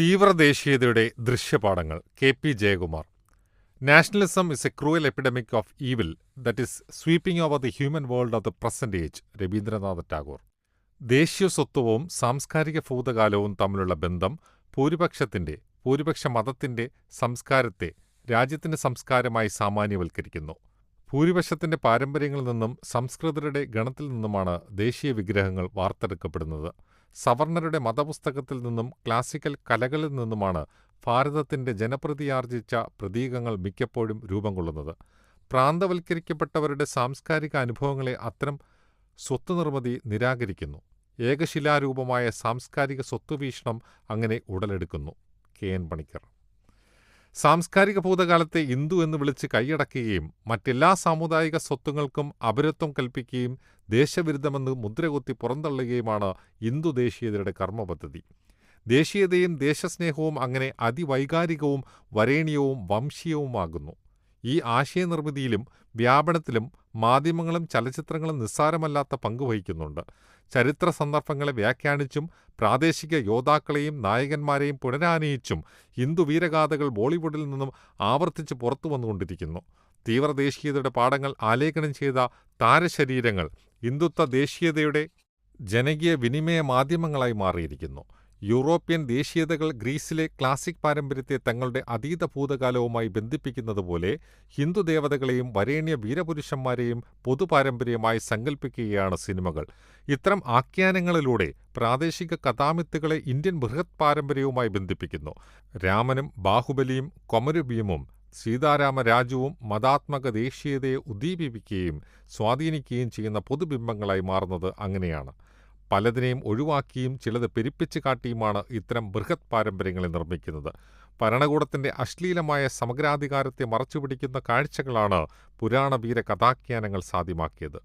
തീവ്രദേശീയതയുടെ ദൃശ്യപാഠങ്ങൾ K P Jayakumar. Nationalism is a cruel epidemic of evil that is sweeping over the human world of the present age Rabindranath Tagore. ദേശീയ സ്വത്വവും സാംസ്കാരിക ഭൂതകാലവും തമ്മിലുള്ള ബന്ധം ഭൂരിപക്ഷത്തിന്റെ ഭൂരിപക്ഷ മതത്തിന്റെ സംസ്കാരത്തെ രാജ്യത്തിന്റെ സംസ്കാരമായി സാമാന്യവൽക്കരിക്കുന്നു. ഭൂരിപക്ഷത്തിന്റെ പാരമ്പര്യങ്ങളിൽ നിന്നും സംസ്കൃതരുടെ ഗണത്തിൽ നിന്നുമാണ് ദേശീയ വിഗ്രഹങ്ങൾ വാർത്തെടുക്കപ്പെടുന്നത്. സവർണരുടെ മതപുസ്തകത്തിൽ നിന്നും ക്ലാസിക്കൽ കലകളിൽ നിന്നുമാണ് ഭാരതത്തിന്റെ ജനപ്രതിയാർജിച്ച പ്രതീകങ്ങൾ മിക്കപ്പോഴും രൂപം കൊള്ളുന്നത്. പ്രാന്തവൽക്കരിക്കപ്പെട്ടവരുടെ സാംസ്കാരിക അനുഭവങ്ങളെ അത്തരം സ്വത്തുനിർമ്മിതി നിരാകരിക്കുന്നു. ഏകശിലാരൂപമായ സാംസ്കാരിക സ്വത്തുവീക്ഷണം അങ്ങനെ ഉടലെടുക്കുന്നു. കെ. എൻ. പണിക്കർ സാംസ്കാരിക ഭൂതകാലത്തെ ഹിന്ദു എന്ന് വിളിച്ച് കൈയടക്കുകയും മറ്റെല്ലാ സാമുദായിക സ്വത്തുങ്ങൾക്കും അപരത്വം കൽപ്പിക്കുകയും ദേശവിരുദ്ധമെന്ന് മുദ്രകുത്തി പുറന്തള്ളുകയുമാണ് ഹിന്ദു ദേശീയതയുടെ കർമ്മപദ്ധതി. ദേശീയതയും ദേശസ്നേഹവും അങ്ങനെ അതിവൈകാരികവും വരേണ്യവും വംശീയവുമാകുന്നു. ഈ ആശയനിർമ്മിതിയിലും വ്യാപനത്തിലും മാധ്യമങ്ങളും ചലച്ചിത്രങ്ങളും നിസ്സാരമല്ലാത്ത പങ്ക് വഹിക്കുന്നുണ്ട്. ചരിത്ര സന്ദർഭങ്ങളെ വ്യാഖ്യാനിച്ചും പ്രാദേശിക യോദ്ധാക്കളെയും നായകന്മാരെയും പുനരാനയിച്ചും ഹിന്ദു വീരഗാഥകൾ ബോളിവുഡിൽ നിന്നും ആവർത്തിച്ച് പുറത്തു വന്നുകൊണ്ടിരിക്കുന്നു. തീവ്രദേശീയതയുടെ പാഠങ്ങൾ ആലേഖനം ചെയ്ത താരശരീരങ്ങൾ ഹിന്ദുത്വ ദേശീയതയുടെ ജനകീയ വിനിമയ മാധ്യമങ്ങളായി മാറിയിരിക്കുന്നു. യൂറോപ്യൻ ദേശീയതകൾ ഗ്രീസിലെ ക്ലാസിക് പാരമ്പര്യത്തെ തങ്ങളുടെ അതീത ഭൂതകാലവുമായി ബന്ധിപ്പിക്കുന്നതുപോലെ ഹിന്ദു ദേവതകളെയും വരേണ്യ വീരപുരുഷന്മാരെയും പൊതുപാരമ്പര്യമായി സങ്കല്പിക്കുകയാണ് സിനിമകൾ. ഇത്തരം ആഖ്യാനങ്ങളിലൂടെ പ്രാദേശിക കഥാമിത്തുകളെ ഇന്ത്യൻ ബൃഹത് പാരമ്പര്യവുമായി ബന്ധിപ്പിക്കുന്നു. രാമനും ബാഹുബലിയും കൊമരുഭീമും സീതാരാമ രാജുവും മതാത്മക ദേശീയതയെ ഉദ്ദീപിപ്പിക്കുകയും സ്വാധീനിക്കുകയും ചെയ്യുന്ന പൊതുബിംബങ്ങളായി മാറുന്നത് അങ്ങനെയാണ്. പലതിനെയും ഒഴിവാക്കിയും ചിലത് പെരുപ്പിച്ച് കാട്ടിയുമാണ് ഇത്തരം ബൃഹത് പാരമ്പര്യങ്ങളെ നിർമ്മിക്കുന്നത്. ഭരണകൂടത്തിന്റെ അശ്ലീലമായ സമഗ്രാധികാരത്തെ മറച്ചുപിടിക്കുന്ന കാഴ്ചകളാണ് പുരാണവീര കഥാഖ്യാനങ്ങൾ സാധ്യമാക്കിയത്.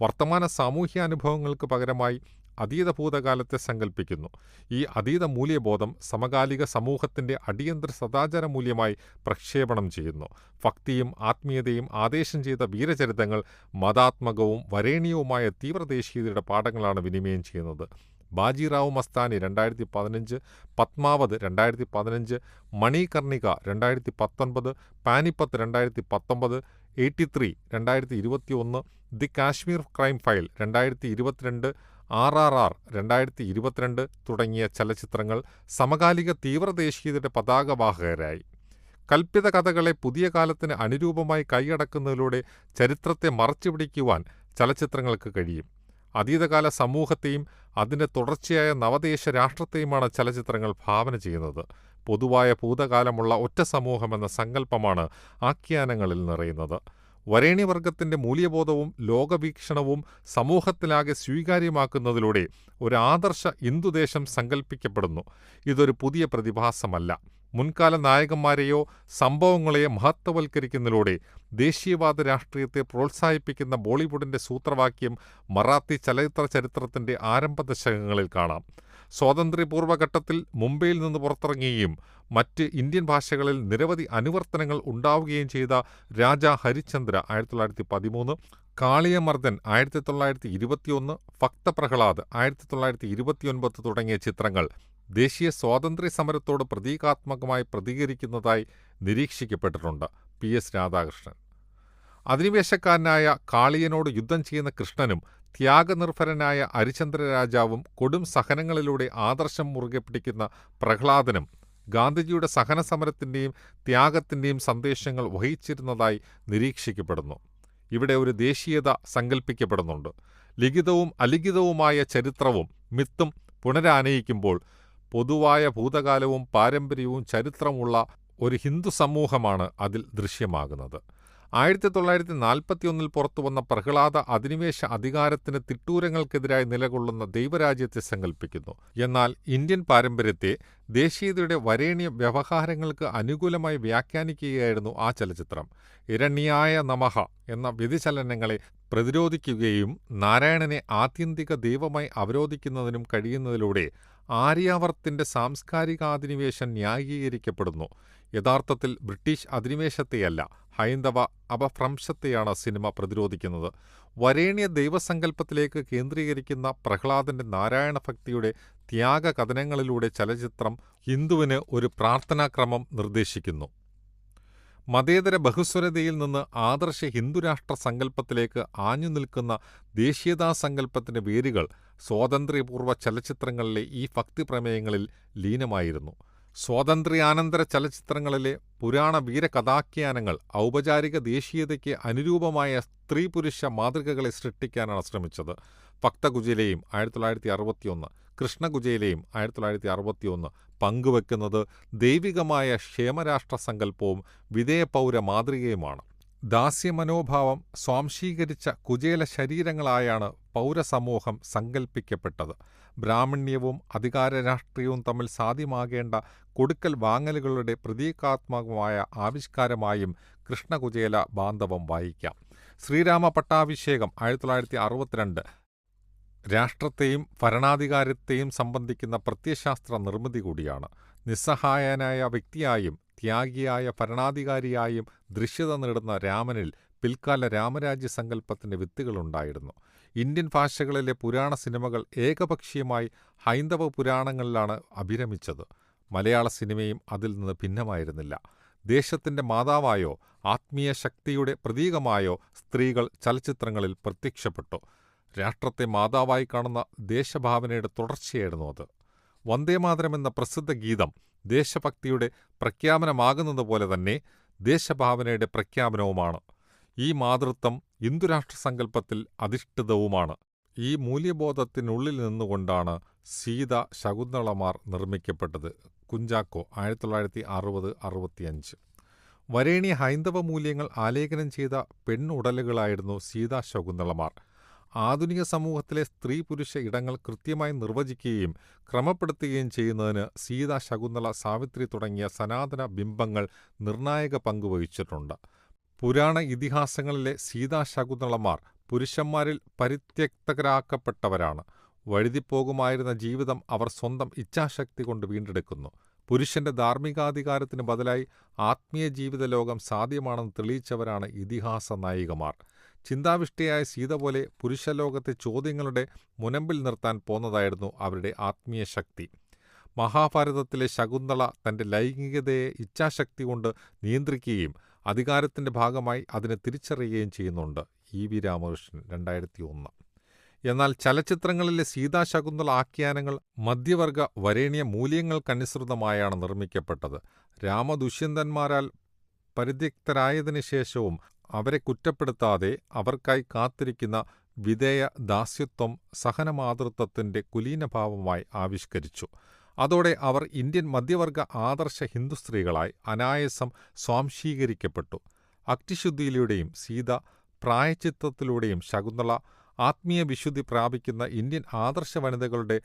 വർത്തമാന സാമൂഹ്യാനുഭവങ്ങൾക്ക് പകരമായി അതീത ഭൂതകാലത്തെ സങ്കല്പിക്കുന്നു ഈ അതീത മൂല്യബോധം സമകാലിക സമൂഹത്തിന്റെ അടിയന്തര സദാചാര മൂല്യമായി പ്രക്ഷേപണം ചെയ്യുന്നു. ഭക്തിയും ആത്മീയതയും ആദേശം ചെയ്ത വീരചരിതങ്ങൾ മതാത്മകവും വരേണീയവുമായ തീവ്രദേശീയതയുടെ പാഠങ്ങളാണ് വിനിമയം ചെയ്യുന്നത്. ബാജിറാവു മസ്താനി രണ്ടായിരത്തി പതിനഞ്ച് പത്മാവത് രണ്ടായിരത്തി പതിനഞ്ച് മണികർണിക രണ്ടായിരത്തി പത്തൊൻപത് പാനിപ്പത്ത് രണ്ടായിരത്തി പത്തൊമ്പത് എയ്റ്റി ത്രീ രണ്ടായിരത്തി ഇരുപത്തി ഒന്ന് ദി കാശ്മീർ ക്രൈം ഫയൽ രണ്ടായിരത്തി ഇരുപത്തിരണ്ട് ആർ ആർ ആർ രണ്ടായിരത്തി ഇരുപത്തിരണ്ട് തുടങ്ങിയ ചലച്ചിത്രങ്ങൾ സമകാലിക തീവ്രദേശീയതയുടെ പതാകവാഹകരായി. കൽപ്പിത കഥകളെ പുതിയ കാലത്തിന് അനുരൂപമായി കൈയടക്കുന്നതിലൂടെ ചരിത്രത്തെ മറച്ചുപിടിക്കുവാൻ ചലച്ചിത്രങ്ങൾക്ക് കഴിയും. അതീതകാല സമൂഹത്തെയും അതിന്റെ തുടർച്ചയായ നവദേശ രാഷ്ട്രത്തെയുമാണ് ചലച്ചിത്രങ്ങൾ ഭാവന ചെയ്യുന്നത്. പൊതുവായ ഭൂതകാലമുള്ള ഒറ്റ സമൂഹമെന്ന സങ്കല്പമാണ് ആഖ്യാനങ്ങളിൽ നിറയുന്നത്. വരേണ്യവർഗത്തിന്റെ മൂല്യബോധവും ലോകവീക്ഷണവും സമൂഹത്തിലാകെ സ്വീകാര്യമാക്കുന്നതിലൂടെ ഒരു ആദർശ ഹിന്ദുദേശം സങ്കല്പിക്കപ്പെടുന്നു ഇതൊരു പുതിയ പ്രതിഭാസമല്ല. മുൻകാല നായകന്മാരെയോ സംഭവങ്ങളെയോ മഹത്വവൽക്കരിക്കുന്നതിലൂടെ ദേശീയവാദ രാഷ്ട്രീയത്തെ പ്രോത്സാഹിപ്പിക്കുന്ന ബോളിവുഡിന്റെ സൂത്രവാക്യം മറാത്തി ചലച്ചിത്ര ചരിത്രത്തിന്റെ ആരംഭ ദശകങ്ങളിൽ കാണാം. സ്വാതന്ത്ര്യപൂർവഘട്ടത്തിൽ മുംബൈയിൽ നിന്ന് പുറത്തിറങ്ങുകയും മറ്റ് ഇന്ത്യൻ ഭാഷകളിൽ നിരവധി അനുവർത്തനങ്ങൾ ഉണ്ടാവുകയും ചെയ്ത രാജ ഹരിചന്ദ്ര ആയിരത്തി തൊള്ളായിരത്തി പതിമൂന്ന് കാളിയമർദ്ദൻ ആയിരത്തി തൊള്ളായിരത്തി ഇരുപത്തിയൊന്ന് ഭക്തപ്രഹ്ലാദ് ആയിരത്തി തൊള്ളായിരത്തി ഇരുപത്തിയൊൻപത് തുടങ്ങിയ ചിത്രങ്ങൾ ദേശീയ സ്വാതന്ത്ര്യ സമരത്തോട് പ്രതീകാത്മകമായി പ്രതികരിക്കുന്നതായി നിരീക്ഷിക്കപ്പെട്ടിട്ടുണ്ട്. പി. എസ്. രാധാകൃഷ്ണൻ. അധിനിവേശക്കാരനായ കാളിയനോട് യുദ്ധം ചെയ്യുന്ന കൃഷ്ണനും ത്യാഗനിർഭരനായ ഹരിചന്ദ്ര രാജാവും കൊടും സഹനങ്ങളിലൂടെ ആദർശം മുറുകെ പിടിക്കുന്ന പ്രഹ്ലാദനും ഗാന്ധിജിയുടെ സഹനസമരത്തിന്റെയും ത്യാഗത്തിന്റെയും സന്ദേശങ്ങൾ വഹിച്ചിരുന്നതായി നിരീക്ഷിക്കപ്പെടുന്നു. ഇവിടെ ഒരു ദേശീയത സങ്കല്പിക്കപ്പെടുന്നുണ്ട് ലിഖിതവും അലിഖിതവുമായ ചരിത്രവും മിത്തും പുനരാനയിക്കുമ്പോൾ പൊതുവായ ഭൂതകാലവും പാരമ്പര്യവും ചരിത്രമുള്ള ഒരു ഹിന്ദു സമൂഹമാണ് അതിൽ ദൃശ്യമാകുന്നത്. ആയിരത്തി തൊള്ളായിരത്തി നാൽപ്പത്തിയൊന്നിൽ പുറത്തുവന്ന പ്രഹ്ലാദ അധിനിവേശ അധികാരത്തിന് തിട്ടൂരങ്ങൾക്കെതിരായി നിലകൊള്ളുന്ന ദൈവരാജ്യത്തെ സങ്കല്പിക്കുന്നു എന്നാൽ ഇന്ത്യൻ പാരമ്പര്യത്തെ ദേശീയതയുടെ വരേണ്യ വ്യവഹാരങ്ങൾക്ക് അനുകൂലമായി വ്യാഖ്യാനിക്കുകയായിരുന്നു ആ ചലച്ചിത്രം. ഇരണ്യായ നമഹ എന്ന വ്യതിചലനങ്ങളെ പ്രതിരോധിക്കുകയും നാരായണനെ ആത്യന്തിക ദൈവമായി അവരോധിക്കുന്നതിനും കഴിയുന്നതിലൂടെ ആര്യാവർത്തിന്റെ സാംസ്കാരികാധിനിവേശം ന്യായീകരിക്കപ്പെടുന്നു. യഥാർത്ഥത്തിൽ ബ്രിട്ടീഷ് അധിനിവേശത്തെയല്ല ഹൈന്ദവ അപഭ്രംശത്തെയാണ് സിനിമ പ്രതിരോധിക്കുന്നത്. വരേണ്യ ദൈവസങ്കല്പത്തിലേക്ക് കേന്ദ്രീകരിക്കുന്ന പ്രഹ്ലാദന്റെ നാരായണഭക്തിയുടെ ത്യാഗകഥനങ്ങളിലൂടെ ചലച്ചിത്രം ഹിന്ദുവിന് ഒരു പ്രാർത്ഥനാക്രമം നിർദ്ദേശിക്കുന്നു. മതേതര ബഹുസ്വരതയിൽ നിന്ന് ആദർശ ഹിന്ദുരാഷ്ട്ര സങ്കല്പത്തിലേക്ക് ആഞ്ഞു നിൽക്കുന്ന ദേശീയതാസങ്കല്പത്തിന്റെ വേരുകൾ സ്വാതന്ത്ര്യപൂർവ ചലച്ചിത്രങ്ങളിലെ ഈ ഭക്തിപ്രമേയങ്ങളിൽ ലീനമായിരുന്നു. സ്വാതന്ത്ര്യാനന്തര ചലച്ചിത്രങ്ങളിലെ പുരാണ വീരകഥാഖ്യാനങ്ങൾ ഔപചാരിക ദേശീയതയ്ക്ക് അനുരൂപമായ സ്ത്രീ പുരുഷ മാതൃകകളെ സൃഷ്ടിക്കാനാണ് ശ്രമിച്ചത്. ഭക്തകുചേലയും ആയിരത്തി തൊള്ളായിരത്തി അറുപത്തിയൊന്ന് കൃഷ്ണകുചേലയും ആയിരത്തി തൊള്ളായിരത്തി അറുപത്തിയൊന്ന് പങ്കുവെക്കുന്നത് ദൈവികമായ ക്ഷേമരാഷ്ട്ര സങ്കല്പവും വിധേയപൗര മാതൃകയുമാണ് ദാസ്യമനോഭാവം സ്വാംശീകരിച്ച കുചേല ശരീരങ്ങളായാണ് പൗരസമൂഹം സങ്കല്പിക്കപ്പെട്ടത് ബ്രാഹ്മണ്യവും അധികാരരാഷ്ട്രീയവും തമ്മിൽ സാധ്യമാകേണ്ട കൊടുക്കൽ വാങ്ങലുകളുടെ പ്രതീകാത്മകമായ ആവിഷ്കാരമായും കൃഷ്ണകുചേല ബാന്ധവം വായിക്കാം. ശ്രീരാമ പട്ടാഭിഷേകം ആയിരത്തി തൊള്ളായിരത്തി അറുപത്തിരണ്ട് രാഷ്ട്രത്തെയും ഭരണാധികാരത്തെയും സംബന്ധിക്കുന്ന പ്രത്യയശാസ്ത്ര നിർമ്മിതി കൂടിയാണ്. നിസ്സഹായനായ വ്യക്തിയായും ത്യാഗിയായ ഭരണാധികാരിയായും ദൃശ്യത നേടുന്ന രാമനിൽ പിൽക്കാല രാമരാജ്യ സങ്കല്പത്തിന്റെ വിത്തുകളുണ്ടായിരുന്നു ഇന്ത്യൻ ഭാഷകളിലെ പുരാണ സിനിമകൾ ഏകപക്ഷീയമായി ഹൈന്ദവ പുരാണങ്ങളിലാണ് അഭിരമിച്ചത്. മലയാള സിനിമയും അതിൽ നിന്ന് ഭിന്നമായിരുന്നില്ല. ദേശത്തിന്റെ മാതാവായോ ആത്മീയ ശക്തിയുടെ പ്രതീകമായോ സ്ത്രീകൾ ചലച്ചിത്രങ്ങളിൽ പ്രത്യക്ഷപ്പെട്ടു. രാഷ്ട്രത്തെ മാതാവായി കാണുന്ന ദേശഭാവനയുടെ തുടർച്ചയായിരുന്നു അത്. വന്ദേമാതരം എന്ന പ്രസിദ്ധ ഗീതം ദേശഭക്തിയുടെ പ്രഖ്യാപനമാകുന്നതുപോലെ തന്നെ ദേശഭാവനയുടെ പ്രഖ്യാപനവുമാണ്. ഈ മാതൃത്വം ഹിന്ദുരാഷ്ട്ര സങ്കല്പത്തിൽ അധിഷ്ഠിതവുമാണ്. ഈ മൂല്യബോധത്തിനുള്ളിൽ നിന്നുകൊണ്ടാണ് സീത ശകുന്തളമാർ നിർമ്മിക്കപ്പെട്ടത്. കുഞ്ചാക്കോ ആയിരത്തി തൊള്ളായിരത്തി അറുപത് അറുപത്തിയഞ്ച്. വരേണി ഹൈന്ദവ മൂല്യങ്ങൾ ആലേഖനം ചെയ്ത പെണ്ണുടലുകളായിരുന്നു സീതാ ശകുന്തളമാർ. ആധുനിക സമൂഹത്തിലെ സ്ത്രീ പുരുഷ ഇടങ്ങൾ കൃത്യമായി നിർവചിക്കുകയും ക്രമപ്പെടുത്തുകയും ചെയ്യുന്നതിന് സീത ശകുന്തള സാവിത്രി തുടങ്ങിയ സനാതന ബിംബങ്ങൾ നിർണായക പങ്കുവഹിച്ചിട്ടുണ്ട് പുരാണ ഇതിഹാസങ്ങളിലെ സീതാ ശകുന്തളമാർ പുരുഷന്മാരിൽ പരിത്യക്തരാക്കപ്പെട്ടവരാണ്. വഴുതിപ്പോകുമായിരുന്ന ജീവിതം അവർ സ്വന്തം ഇച്ഛാശക്തി കൊണ്ട് വീണ്ടെടുക്കുന്നു. പുരുഷന്റെ ധാർമ്മികാധികാരത്തിന് ബദലായി ആത്മീയ ജീവിത ലോകം സാധ്യമാണെന്ന് തെളിയിച്ചവരാണ് ഇതിഹാസ നായികമാർ. ചിന്താവിഷ്ടയായ സീത പോലെ പുരുഷലോകത്തെ ചോദ്യങ്ങളുടെ മുനമ്പിൽ നിർത്താൻ പോന്നതായിരുന്നു അവരുടെ ആത്മീയ ശക്തി. മഹാഭാരതത്തിലെ ശകുന്തള തന്റെ ലൈംഗികതയെ ഇച്ഛാശക്തി കൊണ്ട് നിയന്ത്രിക്കുകയും അധികാരത്തിന്റെ ഭാഗമായി അതിനെ തിരിച്ചറിയുകയും ചെയ്യുന്നുണ്ട്. ഇ വി രാമകൃഷ്ണൻ രണ്ടായിരത്തി ഒന്ന് എന്നാൽ ചലച്ചിത്രങ്ങളിലെ സീതാ ശകുന്തള ആഖ്യാനങ്ങൾ മധ്യവർഗ വരേണ്യ മൂല്യങ്ങൾക്കനുസൃതമായാണ് നിർമ്മിക്കപ്പെട്ടത്. രാമദുഷ്യന്തന്മാരാൽ പരിത്യക്തരായതിനു ശേഷവും അവരെ കുറ്റപ്പെടുത്താതെ അവർക്കായി കാത്തിരിക്കുന്ന വിധേയ ദാസ്യത്വം സഹനമാതൃത്വത്തിന്റെ കുലീനഭാവമായി ആവിഷ്കരിച്ചു. അതോടെ അവർ ഇന്ത്യൻ മധ്യവർഗ ആദർശ ഹിന്ദു സ്ത്രീകളായി അനായാസം സ്വാംശീകരിക്കപ്പെട്ടു. അക്തിശുദ്ധിയിലൂടെയും സീത പ്രായച്ചിത്തത്തിലൂടെയും ശകുന്തള ആത്മീയ വിശുദ്ധി പ്രാപിക്കുന്ന ഇന്ത്യൻ ആദർശ വനിതകളുടെ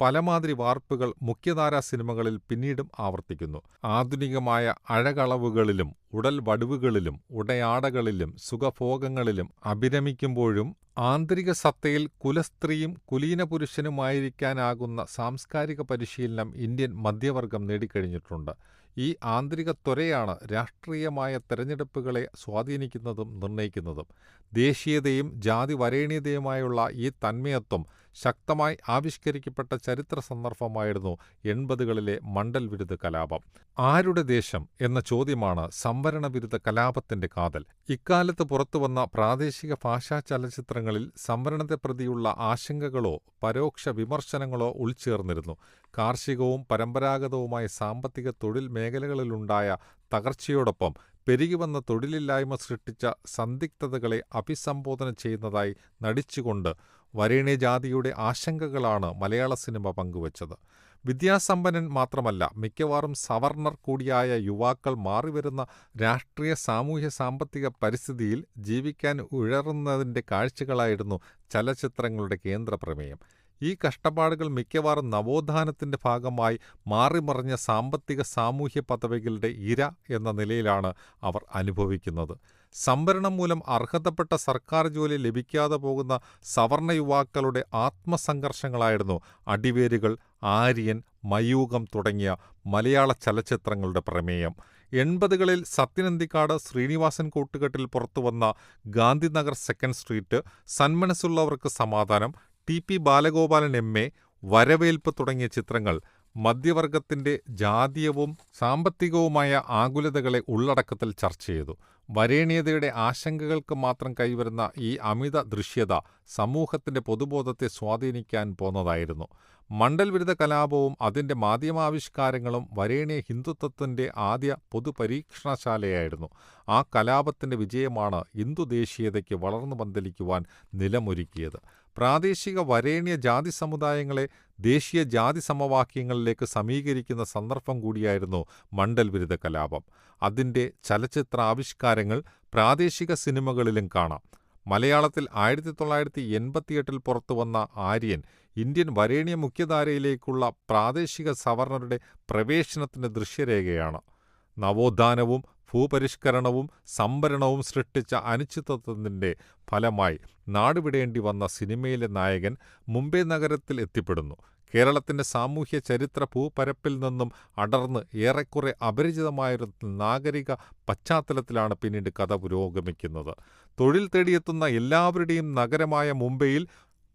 പലമാതിരി വാർപ്പുകൾ മുഖ്യധാരാ സിനിമകളിൽ പിന്നീടും ആവർത്തിക്കുന്നു. ആധുനികമായ അഴകളവുകളിലും ഉടൽ വടുവുകളിലും ഉടയാടകളിലും സുഖഭോഗങ്ങളിലും അഭിരമിക്കുമ്പോഴും ആന്തരിക സത്തയിൽ കുലസ്ത്രീയും കുലീനപുരുഷനുമായിരിക്കാനാകുന്ന സാംസ്കാരിക പരിശീലനം ഇന്ത്യൻ മധ്യവർഗം നേടിക്കഴിഞ്ഞിട്ടുണ്ട്. ഈ ആന്തരിക ത്വരയാണ് രാഷ്ട്രീയമായ തെരഞ്ഞെടുപ്പുകളെ സ്വാധീനിക്കുന്നതും നിർണയിക്കുന്നതും ദേശീയതയും ജാതി വരേണ്യതയുമായുള്ള ഈ തന്മയത്വം ശക്തമായി ആവിഷ്കരിക്കപ്പെട്ട ചരിത്ര സന്ദർഭമായിരുന്നു എൺപതുകളിലെ മണ്ഡൽ വിരുദ്ധ കലാപം. ആരുടെ ദേശം എന്ന ചോദ്യമാണ് സംവരണ വിരുദ്ധ കലാപത്തിന്റെ കാതൽ. ഇക്കാലത്ത് പുറത്തുവന്ന പ്രാദേശിക ഭാഷാ ചലച്ചിത്രങ്ങളിൽ സംവരണത്തെ പ്രതിയുള്ള ആശങ്കകളോ പരോക്ഷ വിമർശനങ്ങളോ ഉൾച്ചേർന്നിരുന്നു. കാർഷികവും പരമ്പരാഗതവുമായ സാമ്പത്തിക തൊഴിൽ മേഖലകളിലുണ്ടായ തകർച്ചയോടൊപ്പം പെരുകിവന്ന തൊഴിലില്ലായ്മ സൃഷ്ടിച്ച സന്ദിഗ്ധതകളെ അഭിസംബോധന ചെയ്യുന്നതായി നടിച്ചുകൊണ്ട് വരേണ്യജാതിയുടെ ആശങ്കകളാണ് മലയാള സിനിമ പങ്കുവച്ചത്. വിദ്യാസമ്പന്നൻ മാത്രമല്ല മിക്കവാറും സവർണർ കൂടിയായ യുവാക്കൾ മാറിവരുന്ന രാഷ്ട്രീയ സാമൂഹ്യ സാമ്പത്തിക പരിസ്ഥിതിയിൽ ജീവിക്കാൻ ഉഴറുന്നതിന്റെ കാഴ്ചകളായിരുന്നു ചലച്ചിത്രങ്ങളുടെ കേന്ദ്രപ്രമേയം. ഈ കഷ്ടപ്പാടുകൾ മിക്കവാറും നവോത്ഥാനത്തിന്റെ ഭാഗമായി മാറിമറിഞ്ഞ സാമ്പത്തിക സാമൂഹ്യ പദവികളുടെ ഇര എന്ന നിലയിലാണ് അവർ അനുഭവിക്കുന്നത്. സംവരണം മൂലം അർഹതപ്പെട്ട സർക്കാർ ജോലി ലഭിക്കാതെ പോകുന്ന സവർണ യുവാക്കളുടെ ആത്മസംഘർഷങ്ങളായിരുന്നു അടിവേരുകൾ ആര്യൻ മയൂകം തുടങ്ങിയ മലയാള ചലച്ചിത്രങ്ങളുടെ പ്രമേയം. എൺപതുകളിൽ സത്യനന്തിക്കാട് ശ്രീനിവാസൻ കൂട്ടുകെട്ടിൽ പുറത്തുവന്ന ഗാന്ധിനഗർ സെക്കൻഡ് സ്ട്രീറ്റ് സന്മനസ്സുള്ളവർക്ക് സമാധാനം T P Balagopalan M A വരവേൽപ്പ് തുടങ്ങിയ ചിത്രങ്ങൾ മധ്യവർഗത്തിന്റെ ജാതീയവും സാമ്പത്തികവുമായ ആകുലതകളെ ഉള്ളടക്കത്തിൽ ചർച്ച ചെയ്തു. വരേണ്യതയുടെ ആശങ്കകൾക്ക് മാത്രം കൈവരുന്ന ഈ അമിത ദൃശ്യത സമൂഹത്തിന്റെ പൊതുബോധത്തെ സ്വാധീനിക്കാൻ പോന്നതായിരുന്നു. മണ്ഡൽ വിരുദ്ധ കലാപവും അതിന്റെ മാധ്യമാവിഷ്കാരങ്ങളും വരേണ്യ ഹിന്ദുത്വത്തിന്റെ ആദ്യ പൊതുപരീക്ഷണശാലയായിരുന്നു. ആ കലാപത്തിന്റെ വിജയമാണ് ഹിന്ദു ദേശീയതയ്ക്ക് വളർന്നു പന്തലിക്കുവാൻ നിലമൊരുക്കിയത്. പ്രാദേശിക വരേണ്യ ജാതി സമുദായങ്ങളെ ദേശീയ ജാതി സമവാക്യങ്ങളിലേക്ക് സമീകരിക്കുന്ന സന്ദർഭം കൂടിയായിരുന്നു മണ്ഡൽ വിരുദ്ധ കലാപം. അതിന്റെ ചലച്ചിത്ര ആവിഷ്കാരങ്ങൾ പ്രാദേശിക സിനിമകളിലും കാണാം. മലയാളത്തിൽ ആയിരത്തി തൊള്ളായിരത്തി എൺപത്തിയെട്ടിൽ പുറത്തുവന്ന ആര്യൻ ഇന്ത്യൻ വരേണ്യ മുഖ്യധാരയിലേക്കുള്ള പ്രാദേശിക സവർണരുടെ പ്രവേശനത്തിന്റെ ദൃശ്യരേഖയാണ്. നവോത്ഥാനവും ഭൂപരിഷ്കരണവും സംവരണവും സൃഷ്ടിച്ച അനിശ്ചിതത്വത്തിന്റെ ഫലമായി നാടുവിടേണ്ടി വന്ന സിനിമയിലെ നായകൻ മുംബൈ നഗരത്തിൽ എത്തിപ്പെടുന്നു. കേരളത്തിന്റെ സാമൂഹ്യ ചരിത്ര ഭൂപരപ്പിൽ നിന്നും അടർന്ന് ഏറെക്കുറെ അപരിചിതമായൊരു നാഗരിക പശ്ചാത്തലത്തിലാണ് പിന്നീട് കഥ പുരോഗമിക്കുന്നത്. തൊഴിൽ തേടിയെത്തുന്ന എല്ലാവരുടെയും നഗരമായ മുംബൈയിൽ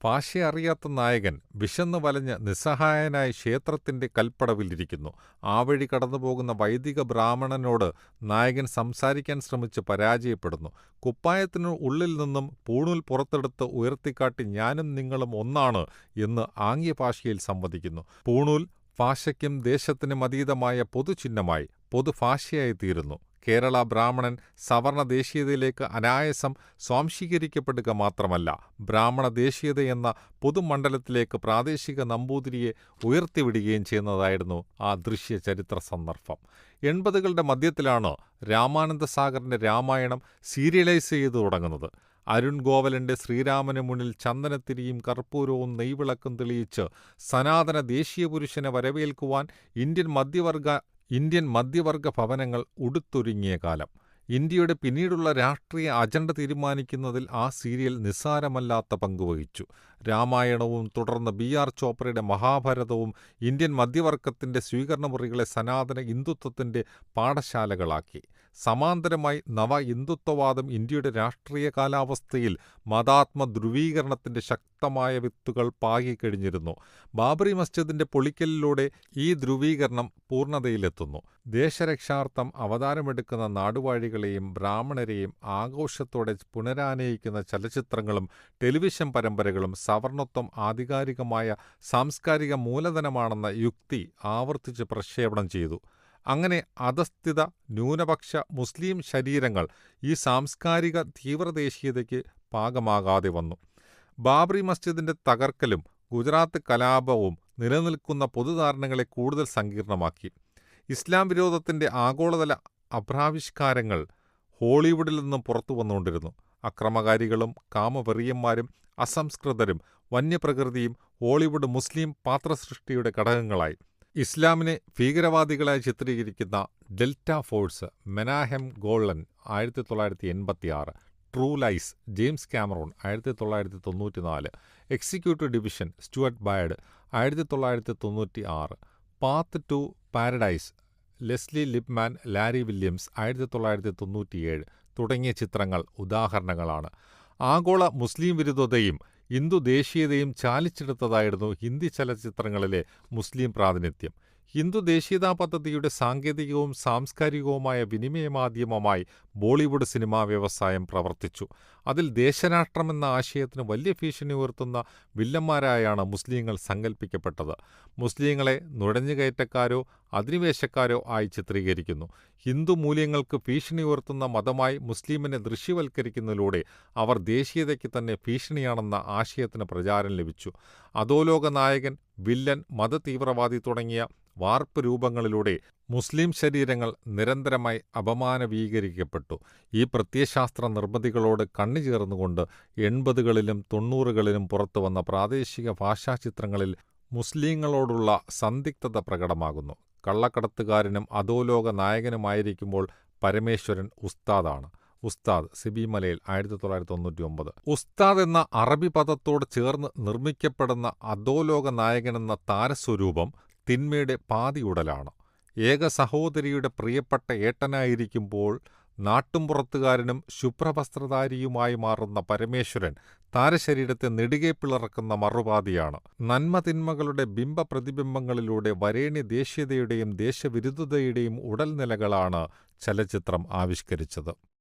ഭാഷയറിയാത്ത നായകൻ വിശന്നു വലഞ്ഞ് നിസ്സഹായനായി ക്ഷേത്രത്തിന്റെ കൽപ്പടവിലിരിക്കുന്നു. ആ വഴി കടന്നുപോകുന്ന വൈദിക ബ്രാഹ്മണനോട് നായകൻ സംസാരിക്കാൻ ശ്രമിച്ച് പരാജയപ്പെടുന്നു. കുപ്പായത്തിനു ഉള്ളിൽ നിന്നും പൂണൂൽ പുറത്തെടുത്ത് ഉയർത്തിക്കാട്ടി ഞാനും നിങ്ങളും ഒന്നാണ് എന്ന് ആംഗ്യ ഭാഷയിൽ സംവദിക്കുന്നു. പൂണൂൽ ഭാഷയ്ക്കും ദേശത്തിനും അതീതമായ പൊതുചിഹ്നമായി പൊതുഭാഷയായി തീരുന്നു കേരള ബ്രാഹ്മണൻ സവർണ ദേശീയതയിലേക്ക് അനായാസം സ്വാംശീകരിക്കപ്പെടുക മാത്രമല്ല ബ്രാഹ്മണ ദേശീയതയെന്ന പൊതുമണ്ഡലത്തിലേക്ക് പ്രാദേശിക നമ്പൂതിരിയെ ഉയർത്തിവിടുകയും ചെയ്യുന്നതായിരുന്നു ആ ദൃശ്യ ചരിത്ര സന്ദർഭം. എൺപതുകളുടെ മധ്യത്തിലാണ് രാമാനന്ദ സാഗറിന്റെ രാമായണം സീരിയലൈസ് ചെയ്തു തുടങ്ങുന്നത്. അരുൺ ഗോവലന്റെ ശ്രീരാമന് മുന്നിൽ ചന്ദനത്തിരിയും കർപ്പൂരവും നെയ്വിളക്കും തെളിയിച്ച് സനാതന ദേശീയ പുരുഷനെ വരവേൽക്കുവാൻ ഇന്ത്യൻ മധ്യവർഗ ഇന്ത്യൻ മധ്യവർഗ ഭവനങ്ങൾ ഉടുത്തൊരുങ്ങിയ കാലം. ഇന്ത്യയുടെ പിന്നീടുള്ള രാഷ്ട്രീയ അജണ്ട തീരുമാനിക്കുന്നതിൽ ആ സീരിയൽ നിസ്സാരമല്ലാത്ത പങ്കുവഹിച്ചു രാമായണവും തുടർന്ന് ബി ആർ ചോപ്രയുടെ മഹാഭാരതവും ഇന്ത്യൻ മധ്യവർഗത്തിന്റെ സ്വീകരണ മുറികളെ സനാതന ഹിന്ദുത്വത്തിന്റെ പാഠശാലകളാക്കി. സമാന്തരമായി നവ ഹിന്ദുത്വവാദം ഇന്ത്യയുടെ രാഷ്ട്രീയ കാലാവസ്ഥയിൽ മതാത്മ ധ്രുവീകരണത്തിന്റെ ശക്തമായ വിത്തുകൾ പാകിക്കഴിഞ്ഞിരുന്നു ബാബറി മസ്ജിദിന്റെ പൊളിക്കലിലൂടെ ഈ ധ്രുവീകരണം പൂർണതയിലെത്തുന്നു. ദേശരക്ഷാർത്ഥം അവതാരമെടുക്കുന്ന നാടുവാഴികളെയും ബ്രാഹ്മണരെയും ആഘോഷത്തോടെ പുനരാനയിക്കുന്ന ചലച്ചിത്രങ്ങളും ടെലിവിഷൻ പരമ്പരകളും സവർണത്വം ആധികാരികമായ സാംസ്കാരിക മൂലധനമാണെന്ന യുക്തി ആവർത്തിച്ച് പ്രക്ഷേപണം ചെയ്തു. അങ്ങനെ അധസ്ഥിത ന്യൂനപക്ഷ മുസ്ലിം ശരീരങ്ങൾ ഈ സാംസ്കാരിക തീവ്രദേശീയതയ്ക്ക് പാകമാകാതെ വന്നു. ബാബറി മസ്ജിദിന്റെ തകർക്കലും ഗുജറാത്ത് കലാപവും നിലനിൽക്കുന്ന പൊതുധാരണകളെ കൂടുതൽ സങ്കീർണമാക്കി. ഇസ്ലാം വിരോധത്തിന്റെ ആഗോളതല അപ്രാവിഷ്കാരങ്ങൾ ഹോളിവുഡിൽ നിന്നും പുറത്തു വന്നുകൊണ്ടിരുന്നു. അക്രമകാരികളും കാമവെറിയന്മാരും അസംസ്കൃതരും വന്യപ്രകൃതിയും ഹോളിവുഡ് മുസ്ലിം പാത്രസൃഷ്ടിയുടെ ഘടകങ്ങളായി. ഇസ്ലാമിനെ ഭീകരവാദികളായി ചിത്രീകരിക്കുന്ന ഡെൽറ്റ ഫോഴ്സ് മെനാഹെം ഗോൾഡൻ ആയിരത്തി തൊള്ളായിരത്തി എൺപത്തിയാറ് ട്രൂ ലൈസ് ജെയിംസ് കാമറൂൺ ആയിരത്തി തൊള്ളായിരത്തി തൊണ്ണൂറ്റിനാല് എക്സിക്യൂട്ടീവ് ഡിവിഷൻ സ്റ്റുവർട്ട് ബയഡ് ആയിരത്തി തൊള്ളായിരത്തി തൊണ്ണൂറ്റി ആറ് path to paradise Leslie Lipman Larry Williams ആയിരത്തി തൊള്ളായിരത്തി തൊണ്ണൂറ്റിയേഴ് തുടങ്ങിയ ചിത്രങ്ങൾ ഉദാഹരണങ്ങളാണ്. ആഗോള മുസ്ലിം വിരുദ്ധതയും ഹിന്ദു ദേശീയതയും ചാലിച്ചെടുത്തതായിരുന്നു ഹിന്ദി ചലച്ചിത്രങ്ങളിലെ മുസ്ലിം പ്രാതിനിധ്യം. ഹിന്ദു ദേശീയതാ പദ്ധതിയുടെ സാങ്കേതികവും സാംസ്കാരികവുമായ വിനിമയ മാധ്യമമായി ബോളിവുഡ് സിനിമാ വ്യവസായം പ്രവർത്തിച്ചു. അതിൽ ദേശരാഷ്ട്രമെന്ന ആശയത്തിന് വലിയ ഭീഷണി ഉയർത്തുന്ന വില്ലന്മാരായാണ് മുസ്ലിങ്ങൾ സങ്കല്പിക്കപ്പെട്ടത് മുസ്ലിങ്ങളെ നുഴഞ്ഞുകയറ്റക്കാരോ അധിനിവേശക്കാരോ ആയി ചിത്രീകരിക്കുന്നു. ഹിന്ദു മൂല്യങ്ങൾക്ക് ഭീഷണി ഉയർത്തുന്ന മതമായി മുസ്ലിമിനെ ദൃശ്യവൽക്കരിക്കുന്നതിലൂടെ അവർ ദേശീയതയ്ക്ക് തന്നെ ഭീഷണിയാണെന്ന ആശയത്തിന് പ്രചാരം ലഭിച്ചു. അധോലോക നായകൻ വില്ലൻ മതതീവ്രവാദി തുടങ്ങിയ വാർപ്പ് രൂപങ്ങളിലൂടെ മുസ്ലിം ശരീരങ്ങൾ നിരന്തരമായി അപമാനവീകരിക്കപ്പെട്ടു. ഈ പ്രത്യയശാസ്ത്ര നിർമ്മിതികളോട് കണ്ണുചേർന്നുകൊണ്ട് എൺപതുകളിലും തൊണ്ണൂറുകളിലും പുറത്തുവന്ന പ്രാദേശിക ഭാഷാചിത്രങ്ങളിൽ മുസ്ലിങ്ങളോടുള്ള സന്ദിഗ്ധത പ്രകടമാകുന്നു. കള്ളക്കടത്തുകാരനും അധോലോക നായകനുമായിരിക്കുമ്പോൾ പരമേശ്വരൻ ഉസ്താദാണ്. ഉസ്താദ് സിബിമലയിൽ ആയിരത്തി തൊള്ളായിരത്തി തൊണ്ണൂറ്റി ഒമ്പത് ഉസ്താദ് എന്ന അറബി പദത്തോട് ചേർന്ന് നിർമ്മിക്കപ്പെടുന്ന അധോലോക നായകനെന്ന താരസ്വരൂപം തിന്മയുടെ ഏക സഹോദരിയുടെ പ്രിയപ്പെട്ട ഏട്ടനായിരിക്കുമ്പോൾ നാട്ടുംപുറത്തുകാരനും ശുഭ്രവസ്ത്രധാരിയുമായി മാറുന്ന പരമേശ്വരൻ താരശരീരത്തെ നെടുകെ പിളർക്കുന്ന മറുപാതിയാണ്. നന്മതിന്മകളുടെ ബിംബപ്രതിബിംബങ്ങളിലൂടെ വരേണ്യ ദേശീയതയുടെയും ദേശവിരുദ്ധതയുടെയും ഉടൽനിലകളാണ് ചലച്ചിത്രം ആവിഷ്കരിച്ചത്.